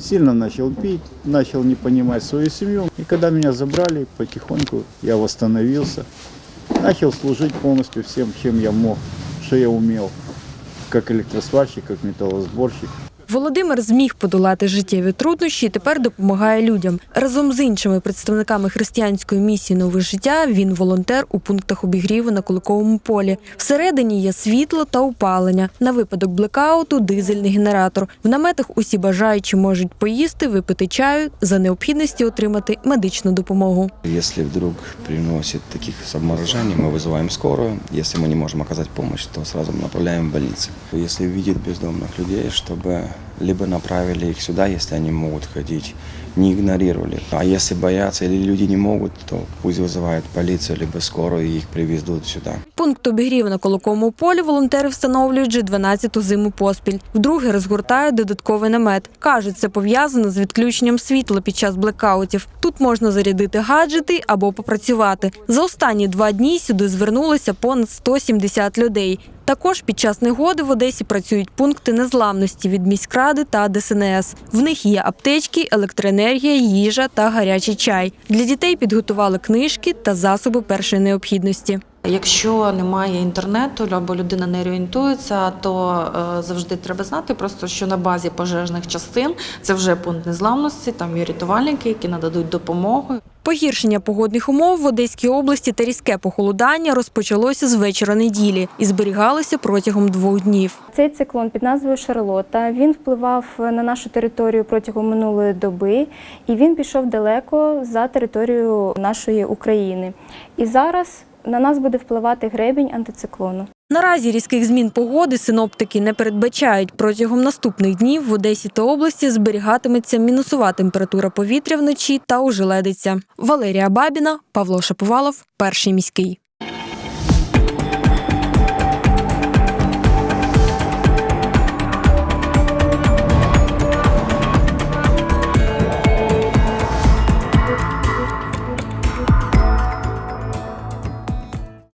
Сильно начал пить, начал не понимать свою семью. И когда меня забрали, потихоньку я восстановился. Начал служить полностью всем, чем я мог, что я умел. Как электросварщик, как металлосборщик. Володимир зміг подолати життєві труднощі і тепер допомагає людям. Разом з іншими представниками християнської місії Нове життя він волонтер у пунктах обігріву на Куликовому полі. Всередині є світло та опалення. На випадок блекауту дизельний генератор. В наметах усі бажаючі можуть поїсти, випити чаю, за необхідності отримати медичну допомогу. Если вдруг приносит таких обморожений, мы вызываем скорую. Если мы не можем оказать помощь, то сразу направляем в больницу. Если видит бездомных людей, чтобы либо направили их сюда, если они могут ходить, не игнорировали. А если боятся или люди не могут, то пусть вызывают полицию, либо скорую и их привезут сюда. Пункт обігріву на Колоковому полі волонтери встановлюють вже 12-ту зиму поспіль. Вдруге розгортають додатковий намет. Кажуть, це пов'язано з відключенням світла під час блекаутів. Тут можна зарядити гаджети або попрацювати. За останні два дні сюди звернулося понад 170 людей. Також під час негоди в Одесі працюють пункти незламності від міськради та ДСНС. В них є аптечки, електроенергія, їжа та гарячий чай. Для дітей підготували книжки та засоби першої необхідності. Якщо немає інтернету або людина не орієнтується, то е, завжди треба знати, просто що на базі пожежних частин це вже пункт незламності, там є рятувальники, які нададуть допомогу. Погіршення погодних умов в Одеській області та різке похолодання розпочалося з вечора неділі і зберігалося протягом двох днів. Цей циклон під назвою Шарлота він впливав на нашу територію протягом минулої доби, і він пішов далеко за територію нашої України. І зараз на нас буде впливати гребінь антициклону. Наразі різких змін погоди синоптики не передбачають. Протягом наступних днів в Одесі та області зберігатиметься мінусова температура повітря вночі та ожеледиться. Валерія Бабіна, Павло Шаповалов, перший міський.